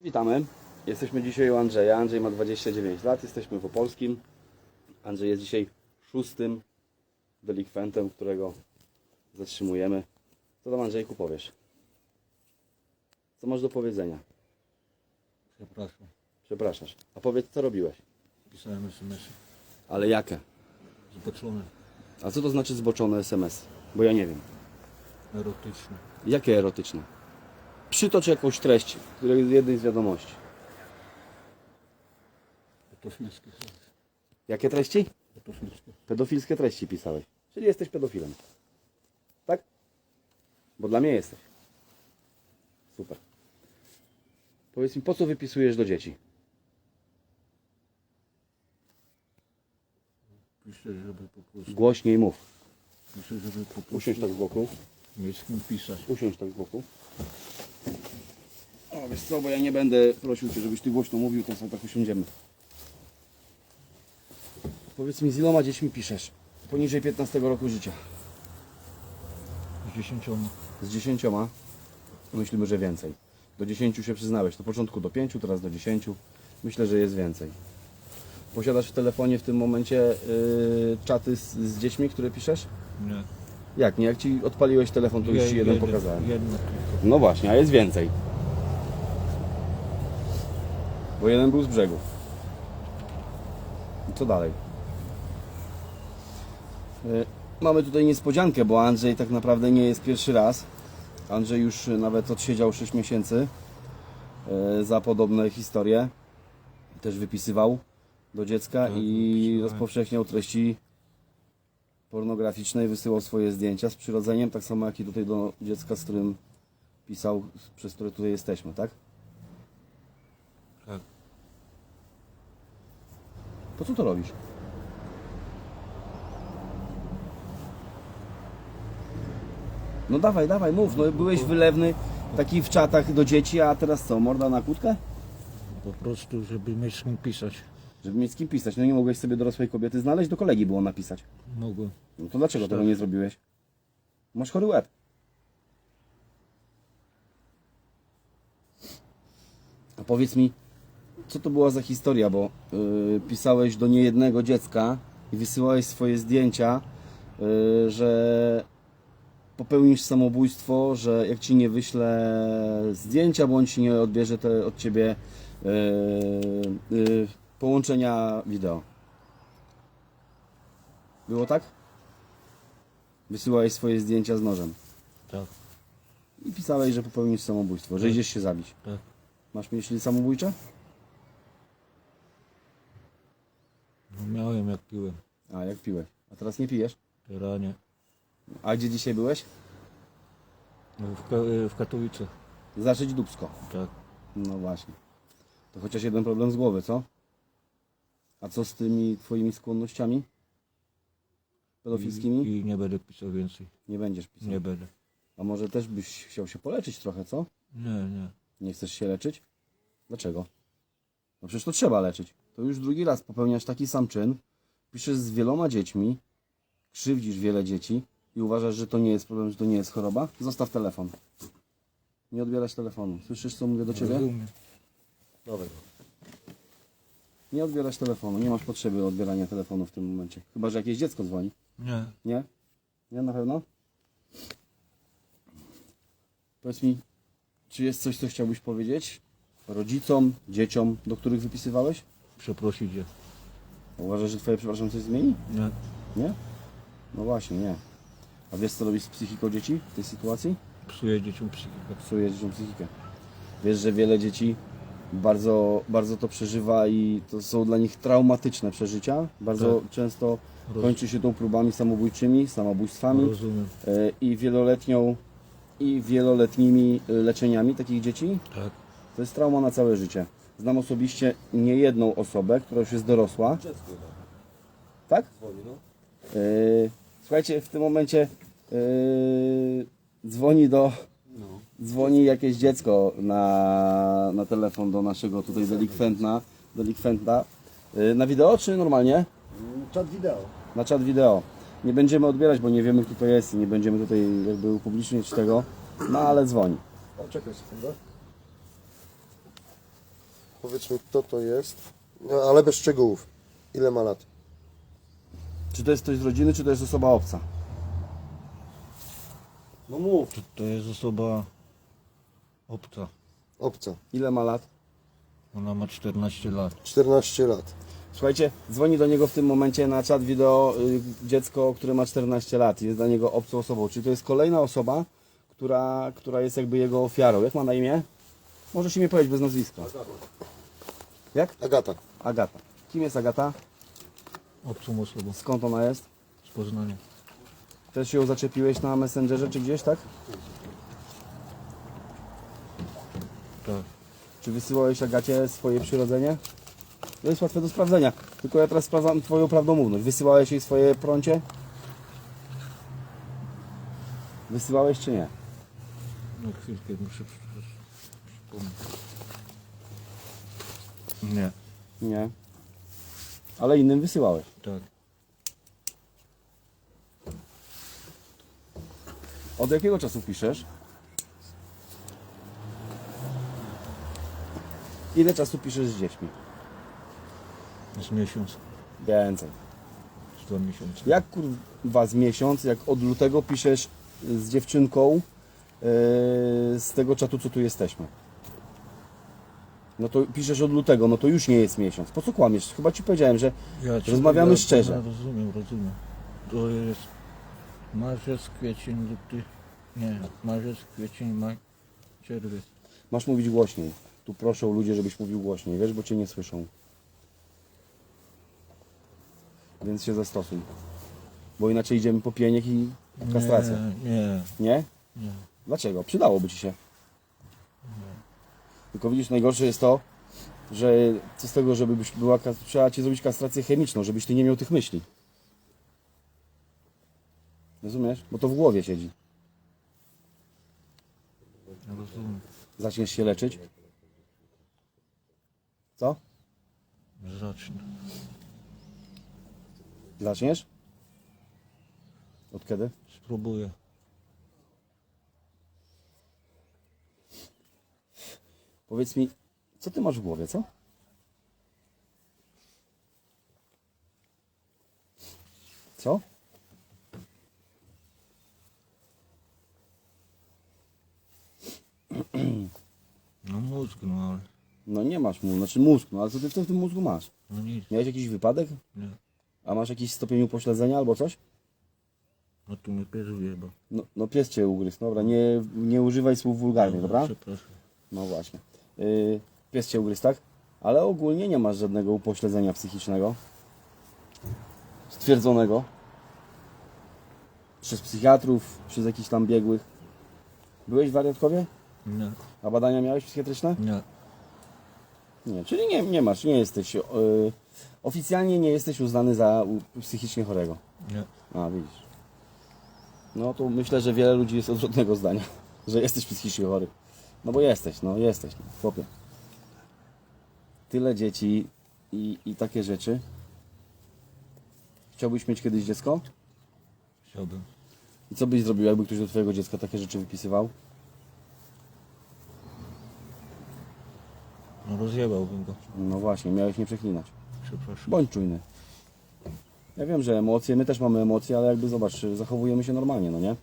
Witamy. Jesteśmy dzisiaj u Andrzeja. Andrzej ma 29 lat. Jesteśmy w Opolskim. Andrzej jest dzisiaj szóstym delikwentem, którego zatrzymujemy. Co tam Andrzejku powiesz? Co masz do powiedzenia? Przepraszam, Przepraszasz. A powiedz co robiłeś? pisałem SMS Ale jakie? zboczone, A co to znaczy zboczone SMS? Bo ja nie wiem. erotyczne. Jakie erotyczne? Przytocz jakąś treść jednej z wiadomości. Pedofilskie. Jakie treści? Pedofilskie. Pedofilskie treści pisałeś. Czyli jesteś pedofilem. Tak? Bo dla mnie jesteś. Super. Powiedz mi, po co wypisujesz do dzieci? Piszę, żeby po prostu, Głośniej mów. piszę, żeby po prostu Usiądź tak z boku. mieć z kim pisać. Usiądź tak z boku. O, wiesz co, bo ja nie będę prosił Cię, żebyś Ty głośno mówił, to sobie tak usiądziemy. Powiedz mi, z iloma dziećmi piszesz? Poniżej 15 roku życia. Z dziesięcioma. Z 10 myślimy, że więcej. Do 10 się przyznałeś. Na początku do 5, teraz do 10. Myślę, że jest więcej. Posiadasz w telefonie w tym momencie yy, czaty z, z dziećmi, które piszesz? Nie. Jak nie? Jak ci odpaliłeś telefon, to już ci jeden pokazałem. No właśnie, a jest więcej. Bo jeden był z brzegu. I co dalej? Y, Mamy tutaj niespodziankę, bo Andrzej tak naprawdę nie jest pierwszy raz. Andrzej już nawet odsiedział 6 miesięcy y, za podobne historie. Też wypisywał do dziecka Tak, i rozpowszechniał treści pornograficzne i wysyłał swoje zdjęcia z przyrodzeniem, tak samo jak i tutaj do dziecka, z którym pisał, przez które tutaj jesteśmy, tak? Tak. Po co to robisz? No dawaj, dawaj, mów, no byłeś wylewny taki w czatach do dzieci, a teraz co, morda na kłódkę? Po prostu, żeby kim pisać. Żeby mieć z kim pisać, no nie mogłeś sobie dorosłej kobiety znaleźć, do kolegi było napisać. Mogłem. No to dlaczego tego nie zrobiłeś? Masz chory łeb. A powiedz mi, co to była za historia, bo yy, pisałeś do niejednego dziecka i wysyłałeś swoje zdjęcia, yy, że popełnisz samobójstwo, że jak ci nie wyślę zdjęcia, bądź nie odbierze te od ciebie yy, yy, połączenia wideo. Było tak? Wysyłałeś swoje zdjęcia z nożem Tak, i pisałeś, że popełnisz samobójstwo, że idziesz się zabić. tak. Masz myśli samobójcze? No miałem jak piłem. A, jak piłeś. A teraz nie pijesz? Teraz nie. A gdzie dzisiaj byłeś? No, W, Ka- w Katowicach. Zażyć Dubsko. Tak. No właśnie. To chociaż jeden problem z głowy, co? A co z tymi twoimi skłonnościami? Pedofilskimi? I, I nie będę pisał więcej. Nie będziesz pisał. Nie będę. A może też byś chciał się poleczyć trochę, co? Nie, nie. Nie chcesz się leczyć? Dlaczego? No przecież to trzeba leczyć. To już drugi raz popełniasz taki sam czyn, piszesz z wieloma dziećmi, krzywdzisz wiele dzieci i uważasz, że to nie jest problem, że to nie jest choroba? Zostaw telefon. Nie odbierać telefonu. Słyszysz, co mówię do ciebie? Rozumiem. Dawaj. Nie odbierać telefonu. Nie masz potrzeby odbierania telefonu w tym momencie. Chyba, że jakieś dziecko dzwoni. Nie. Nie? Nie na pewno? Powiedz mi, czy jest coś, co chciałbyś powiedzieć rodzicom, dzieciom, do których wypisywałeś? Przeprosić je. Uważasz, że twoje przepraszam coś zmieni? Nie. Nie? No właśnie, nie. A wiesz, co robisz z psychiką dzieci w tej sytuacji? Psuje dzieciom psychikę. Psuje dzieciom psychikę. Wiesz, że wiele dzieci bardzo, bardzo to przeżywa i to są dla nich traumatyczne przeżycia. Bardzo często Roz- kończy się to próbami samobójczymi, samobójstwami. Rozumiem. e, i wieloletnią i wieloletnimi leczeniami takich dzieci. Tak. To jest trauma na całe życie. Znam osobiście niejedną osobę, która już jest dorosła. Tak? E, Słuchajcie, w tym momencie e, dzwoni do dzwoni jakieś dziecko na, na telefon do naszego tutaj delikwentna, delikwenta. E, Na wideo czy normalnie? Czat wideo. na czat wideo. Nie będziemy odbierać, bo nie wiemy kto to jest i nie będziemy tutaj jakby upubliczniać tego, no ale dzwoni. O, czekaj sekundę. Powiedz mi, kto to jest, no, ale bez szczegółów. Ile ma lat? Czy to jest ktoś z rodziny, czy to jest osoba obca? No mów. To, to jest osoba obca. Obca. Ile ma lat? Ona ma 14 lat. 14 lat. Słuchajcie, dzwoni do niego w tym momencie na czat wideo y, dziecko, które ma 14 lat. Jest dla niego obcą osobą. Czyli to jest kolejna osoba, która, która jest jakby jego ofiarą. Jak ma na imię? Możesz imię powiedzieć bez nazwiska. Jak? Agata. Agata. Kim jest Agata? Obcą osobą Skąd ona jest? z Poznania. Też ją zaczepiłeś na Messengerze czy gdzieś, tak? Tak. Czy wysyłałeś Agacie swoje przyrodzenie? To jest łatwe do sprawdzenia. Tylko ja teraz sprawdzam Twoją prawdomówność. Wysyłałeś jej swoje prącie? Wysyłałeś czy nie? No chwilkę muszę przy- przypomnieć. Nie, Nie. Ale innym wysyłałeś. tak. Od jakiego czasu piszesz? Ile czasu piszesz z dziećmi? Z miesiąc, Więcej. z dwa miesiące. Jak kurwa z miesiąc, jak od lutego piszesz z dziewczynką yy, z tego czatu, co tu jesteśmy? No to piszesz od lutego, no to już nie jest miesiąc. Po co kłamiesz? Chyba ci powiedziałem, że Ja ci- Rozmawiamy szczerze. Ja rozumiem, rozumiem. To jest marzec, kwiecień, luty. Nie, marzec, kwiecień, maj, czerwiec. masz mówić głośniej. Tu proszą ludzie, żebyś mówił głośniej, wiesz, bo cię nie słyszą. Więc się zastosuj. Bo inaczej idziemy po pieniek i kastrację. Nie, nie, Nie? nie. Dlaczego? Przydałoby ci się. Tylko widzisz, najgorsze jest to, że co z tego, żeby byś była, kas- trzeba ci zrobić kastrację chemiczną, żebyś ty nie miał tych myśli. Rozumiesz? Bo to w głowie siedzi. Rozumiem. Zaczniesz się leczyć. Co? Zacznę. Zaczniesz? Od kiedy? Spróbuję. Powiedz mi, co ty masz w głowie, co? Co? No mózg, no ale No nie masz mózgu, znaczy mózg, no ale co ty w tym, w tym mózgu masz? no nic, Miałeś jakiś wypadek? nie. A masz jakiś stopień upośledzenia albo coś? No tu mnie pies wyjebał. No, no pies cię ugryzł, dobra, nie, nie używaj słów wulgarnych, dobra? Przepraszam. No właśnie. Yy, pies cię ugryzł, tak? Ale ogólnie nie masz żadnego upośledzenia psychicznego. Stwierdzonego. Przez psychiatrów, przez jakichś tam biegłych. Byłeś w wariatkowie? Nie, A badania miałeś psychiatryczne? nie. Nie, czyli nie, nie masz, nie jesteś. Yy, oficjalnie nie jesteś uznany za u- psychicznie chorego. Nie. A, widzisz. No to myślę, że wiele ludzi jest odwrotnego zdania, że jesteś psychicznie chory. No bo jesteś, no jesteś, no, chłopie. Tyle dzieci i, i takie rzeczy. Chciałbyś mieć kiedyś dziecko? Chciałbym. I co byś zrobił, jakby ktoś do twojego dziecka takie rzeczy wypisywał? No rozjebałbym go. No właśnie, miałeś nie przeklinać. Przepraszam. Bądź czujny. Ja wiem, że emocje, my też mamy emocje, ale jakby zobacz, zachowujemy się normalnie, no nie?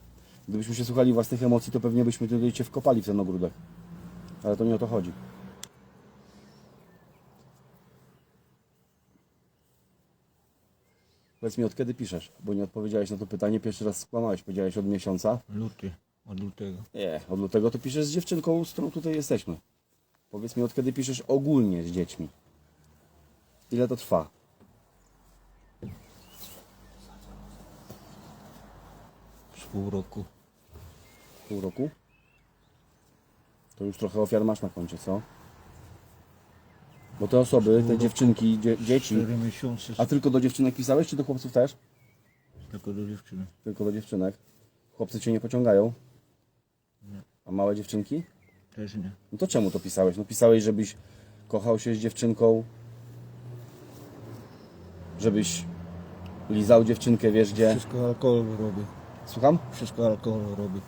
Gdybyśmy się słuchali własnych emocji, to pewnie byśmy tutaj cię wkopali w ten ogródek. Ale to nie o to chodzi. Powiedz mi, od kiedy piszesz? Bo nie odpowiedziałeś na to pytanie, pierwszy raz skłamałeś, powiedziałeś od miesiąca. Luty, od lutego. Nie, od lutego to piszesz z dziewczynką, z którą tutaj jesteśmy. Powiedz mi, od kiedy piszesz ogólnie z dziećmi? Ile to trwa? Z pół roku. Pół roku? To już trochę ofiar masz na koncie, co? Bo te osoby, te dziewczynki, dzie dzieci... Cztery miesiące A tylko do dziewczynek pisałeś, czy do chłopców też? tylko do dziewczyny. Tylko do dziewczynek. Chłopcy cię nie pociągają? A małe dziewczynki? Też nie. No to czemu to pisałeś? No pisałeś, żebyś kochał się z dziewczynką, żebyś lizał dziewczynkę, wiesz gdzie. Wszystko alkohol robi. Słucham? Wszystko alkohol robi.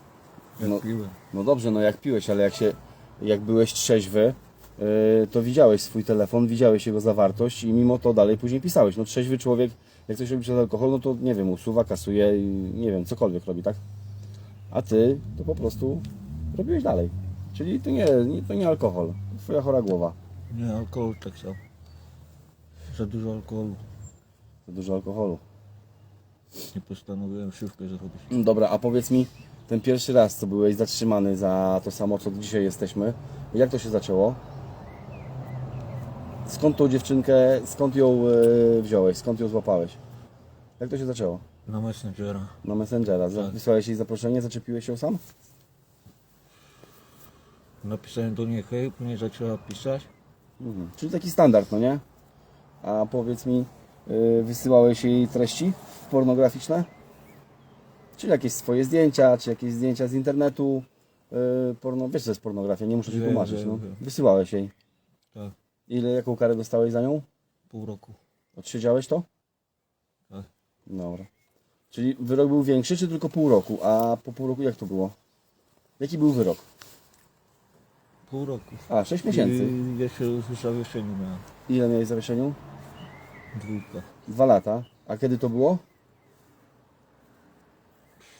Jak No. piłem. No dobrze, no jak piłeś, ale jak się, jak byłeś trzeźwy, yy, to widziałeś swój telefon, widziałeś jego zawartość i mimo to dalej później pisałeś. No trzeźwy człowiek, jak coś robi przez alkohol, no to nie wiem, usuwa, kasuje i nie wiem, cokolwiek robi, tak? A ty to po prostu robiłeś dalej. Czyli to nie, nie, to nie alkohol, twoja chora głowa. Nie, alkohol tak samo. Za dużo alkoholu. Za dużo alkoholu. Nie postanowiłem szybko zrobić. Mm, Dobra, a powiedz mi, ten pierwszy raz, co byłeś zatrzymany za to samo, co dzisiaj jesteśmy, jak to się zaczęło? Skąd tą dziewczynkę, skąd ją e, wziąłeś, skąd ją złapałeś? Jak to się zaczęło? Na Messengera. Na Messengera. Tak. Wysłałeś jej zaproszenie, zaczepiłeś ją sam? Napisałem do niej hej, później zaczęła pisać. Mhm. Czyli taki standard, no nie? A powiedz mi, y, wysyłałeś jej treści pornograficzne? Czyli jakieś swoje zdjęcia, czy jakieś zdjęcia z internetu? y, Porno, wiesz, co jest pornografia, nie muszę ci Wiem, tłumaczyć. wiem, No. wiem. Wysyłałeś jej. Tak, Ile, jaką karę dostałeś za nią? pół roku. Odsiedziałeś to? Tak. Dobra. Czyli wyrok był większy, czy tylko pół roku? A po pół roku jak to było? Jaki był wyrok? Pół roku. A, 6 miesięcy. I jeszcze w zawieszeniu miałem. Ile miałeś w zawieszeniu? Dwójka. Dwa lata. A kiedy to było?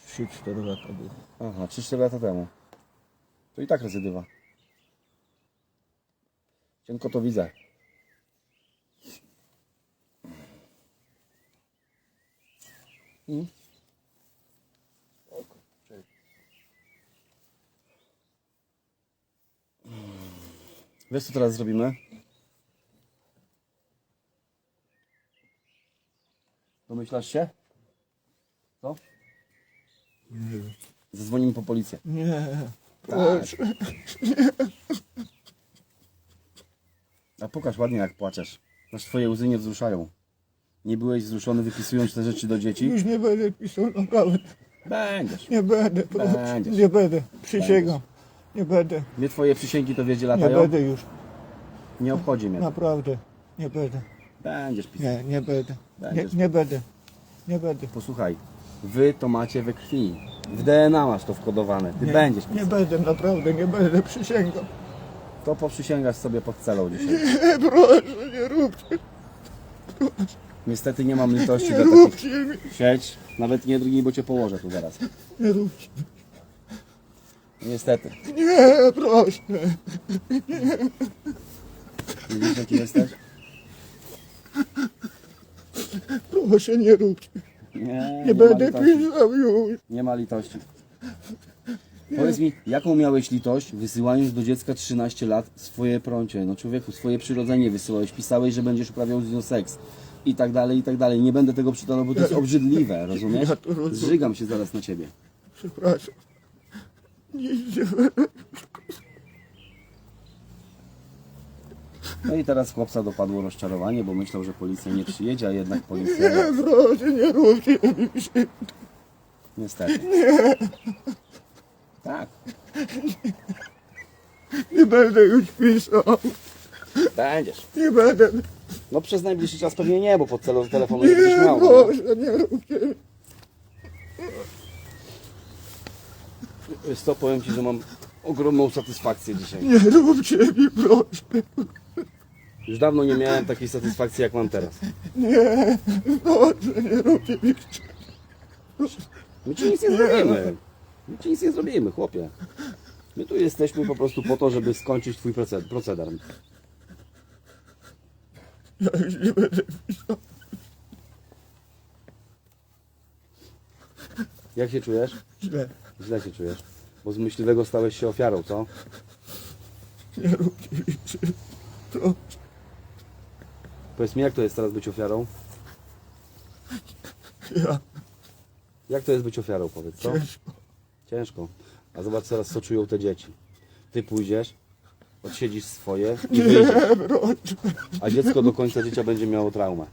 3-4 lata było. Aha, 3-4 lata temu. To i tak rezydywa. Cienko to widzę. I? Wiesz co teraz zrobimy? Domyślasz się? Co? Nie. Zadzwonimy po policję. Nie. Tak. A pokaż ładnie jak płaczesz. Aż twoje łzy nie wzruszają. Nie byłeś wzruszony wypisując te rzeczy do dzieci? Już nie będę pisał naprawdę. Będziesz. Nie będę, proszę. Będziesz. Nie będę. Przysięgam. Nie będę. Mnie twoje przysięgi to wiedzie Nie latają? będę już. Nie obchodzi mnie. Naprawdę. Nie będę. Będziesz pisał. Nie, nie będę. Nie, Będziesz. nie będę. Nie będę. Posłuchaj. Wy to macie we krwi. W DNA masz to wkodowane. Ty Nie, będziesz Nie pisał. będę, naprawdę, nie będę. Przysięgam. To poprzysięgasz sobie pod celą dzisiaj. Nie, proszę, nie róbcie. Niestety nie mam litości Nie dla takich. róbcie mi. Siedź. Nawet nie drugi, bo cię położę tu zaraz. Nie róbcie. Niestety. Nie, proszę. Widzisz jaki jesteś? Proszę, nie róbcie. Nie, Nie ma będę litości. pisał już. Nie ma litości. Powiedz mi, jaką miałeś litość, wysyłając do dziecka 13 lat swoje prącie? No człowieku, swoje przyrodzenie wysyłałeś, pisałeś, że będziesz uprawiał z nią seks. I tak dalej, i tak dalej. Nie będę tego przytaczał, bo to jest obrzydliwe, rozumiesz? Ja to rozumiem. Zżygam się zaraz na ciebie. Przepraszam. Nie. No i teraz chłopca dopadło rozczarowanie, bo myślał, że policja nie przyjedzie, a jednak policja... Nie, proszę, nie róbcie mi krzywdy. Niestety. Tak, Nie będę już pisał. będziesz. Nie będę. No przez najbliższy czas pewnie nie, bo pod celą telefonu nie będziesz Nie, miał. no. proszę, nie róbcie. Wiesz co, powiem Ci, że mam ogromną satysfakcję dzisiaj. Nie róbcie mi, proszę. Już dawno nie miałem takiej satysfakcji, jak mam teraz. Nie, proszę, nie róbcie mi krzywdy. My Ci nic nie zrobimy. My Ci nic nie zrobimy, chłopie. My tu jesteśmy po prostu po to, żeby skończyć Twój proced- proceder. Ja już nie będę pisał. Jak się czujesz? Źle. Źle się czujesz. Bo z myśliwego stałeś się ofiarą, co? Nie róbcie mi. Proszę. Powiedz mi, jak to jest teraz być ofiarą? Ja Jak to jest być ofiarą, powiedz, co? ciężko. Ciężko. A zobacz teraz, co czują te dzieci. Ty pójdziesz, odsiedzisz swoje i wyjdziesz. Nie, proszę. A dziecko do końca życia będzie miało traumę.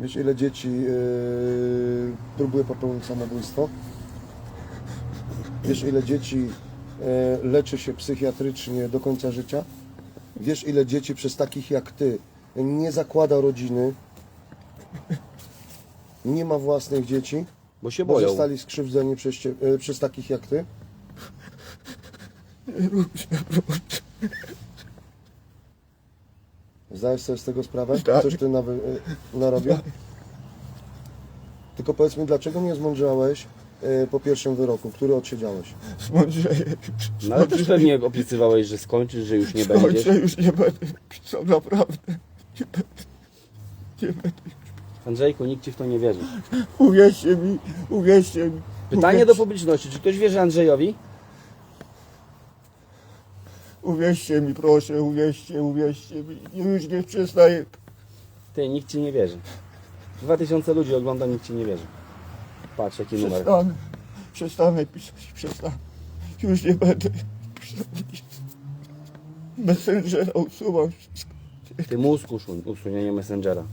Wiesz ile dzieci yy, próbuje popełnić samobójstwo? Wiesz ile dzieci yy, leczy się psychiatrycznie do końca życia? Wiesz ile dzieci przez takich jak ty nie zakłada rodziny, nie ma własnych dzieci, Bo się bo boją. zostali skrzywdzeni przez, cie, yy, przez takich jak ty? Róbcie, proszę. Zdajesz sobie z tego sprawę? Tak. Coś ty nawy, narobił? Tylko powiedz mi, dlaczego nie zmądrzałeś y, po pierwszym wyroku, który odsiedziałeś? Zmądrzeję już. No ale też pewnie obiecywałeś, że skończysz, że już nie będziesz. Skończę, już nie będę pisał, naprawdę. Nie będę. Nie będę. Andrzejku, nikt ci w to nie wierzy. Uwierzcie mi, uwierzcie mi. Pytanie do publiczności, czy ktoś wierzy Andrzejowi? Uwierzcie mi, proszę, uwierzcie, uwierzcie mi. Już nie przestaję. Ty, nikt ci nie wierzy. 2000 ludzi ogląda, nikt ci nie wierzy. Patrz, jaki numer. Przestanę. Przestanę pisać, przestanę. Już nie będę. Messengera usuwam. Ty mózg usuń, usuń, a nie Messengera.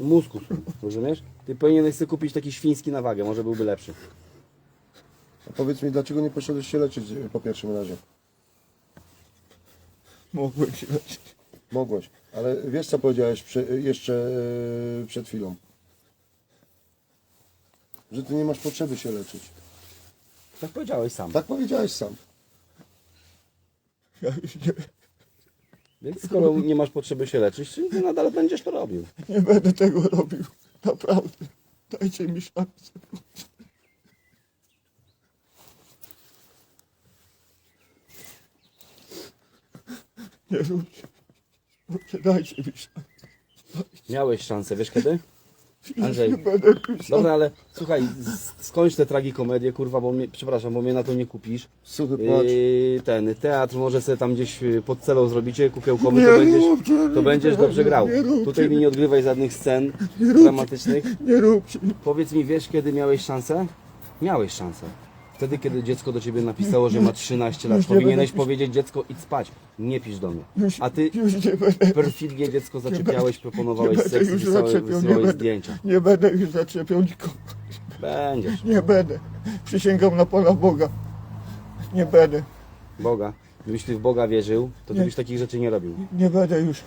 Mózg usuń, rozumiesz? Ty powinieneś sobie kupić taki świński na wagę, może byłby lepszy. A powiedz mi, dlaczego nie poszedłeś się leczyć y, po pierwszym razie? Mogłem się. Mogłeś, ale wiesz co powiedziałeś przy, jeszcze y, przed chwilą? Że ty nie masz potrzeby się leczyć. Tak powiedziałeś sam. Tak powiedziałeś sam. Ja już nie, Więc skoro nie masz potrzeby się leczyć, to ty nadal będziesz to robił. nie będę tego robił. Naprawdę. Dajcie mi szansę. Nie róbcie. Proszę, dajcie mi szansę. Miałeś szansę, wiesz kiedy? Andrzej. nie będę pisał. Dobra, ale słuchaj, z- skończ tę tragikomedię, kurwa, bo mnie, przepraszam, bo mnie na to nie kupisz. Suchy płacz. Yy, ten teatr może sobie tam gdzieś yy, pod celą zrobicie, kukiełkowy, Nie to będziesz, róbcie, to będziesz dobrze grał. nie róbcie. Tutaj mi nie odgrywaj żadnych scen dramatycznych. Nie róbcie. Powiedz mi, wiesz kiedy miałeś szansę? Miałeś szansę. Wtedy, kiedy dziecko do ciebie napisało, że ma 13 lat, nie powinieneś powiedzieć dziecko idź spać, nie pisz do mnie. A ty nie perfidnie dziecko zaczepiałeś, proponowałeś nie seks i już wysyłałeś, nie zdjęcia. Nie będę już zaczepiał nikogo. Będziesz. Nie będę. Przysięgam na Pana Boga. Nie będę. Boga. Gdybyś ty w Boga wierzył, to ty Nie. byś takich rzeczy nie robił. Nie będę już.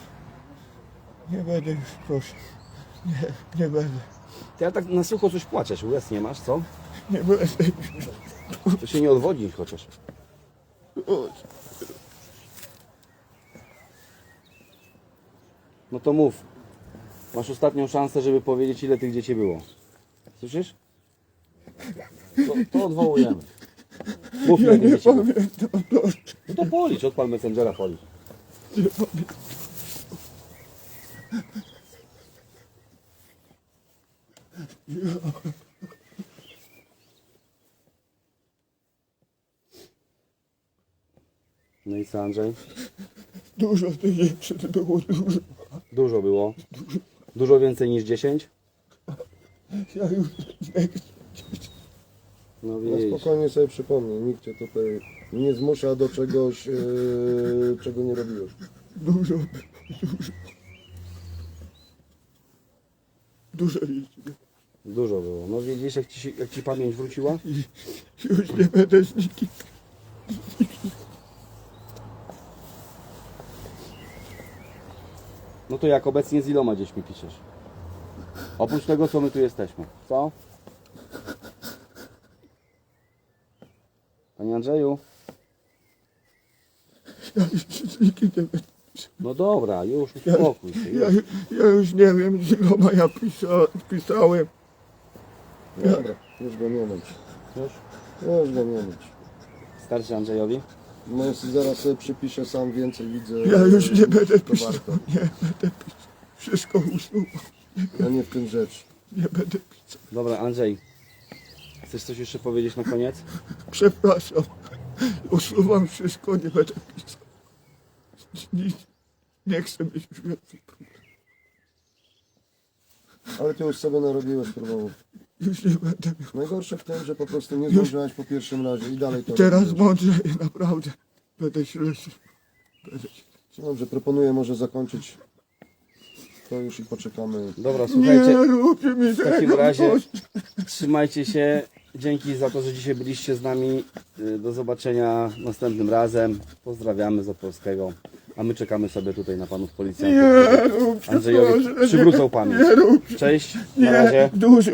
Nie będę już, proszę. Nie, nie będę. Ty ja tak na sucho coś płaczesz, łez nie masz, co? Nie już. To się nie odwodzi chociaż. No to mów. Masz ostatnią szansę, żeby powiedzieć, ile tych dzieci było. Słyszysz? To, to odwołujemy. Mów, Ja ile tych nie dzieci było. pamiętam. No to policz, odpal Messengera, policz. Nie pamiętam. No i co, Andrzej? Dużo tych dziewczyn było, dużo. Dużo było. Dużo więcej niż 10? Ja już nie chcę. No No widzisz. spokojnie sobie przypomnij, nikt cię tutaj nie zmusza do czegoś, y, czego nie robiłeś. Dużo dużo. Dużo jeździłem. Dużo było. No widzisz, jak ci, jak ci pamięć wróciła? Już nie będę z nikim. No to jak obecnie z iloma dziećmi piszesz? Oprócz tego, co my tu jesteśmy. Co? Panie Andrzeju? Ja już z nikim nie będę. No dobra, już uspokój się. Ja, Już. ja już nie wiem, z iloma ja pisa, pisałem. Już go nie męcz. Już? Już go nie męcz. Starszy Andrzejowi? No jeśli zaraz sobie przypiszę sam więcej, widzę. Ja już nie będę to pisał. Nie będę pisał. Wszystko usuwam. A nie w tym rzecz. Nie będę pisał. Dobra, Andrzej. Chcesz coś jeszcze powiedzieć na koniec? Przepraszam. Usuwam wszystko, nie będę pisał. Nic. Nie chcę mieć już więcej problemów. Ale ty już sobie narobiłeś problemów. Już nie będę miał. Najgorsze w tym, że po prostu nie zdążyłeś po pierwszym razie i dalej to Teraz robisz. mądrzeję, naprawdę. Będę leczył. Będę się... Dobrze, proponuję może zakończyć. To już i poczekamy. Dobra, Nie słuchajcie. róbcie mi W takim tego, razie proszę. trzymajcie się. Dzięki za to, że dzisiaj byliście z nami. Y, Do zobaczenia następnym razem. Pozdrawiamy z Opolskiego. A my czekamy sobie tutaj na panów policjantów. Nie róbcie, Andrzejowi przywrócą nie, pamięć. Nie róbcie. Cześć, na razie. Nie, dużo.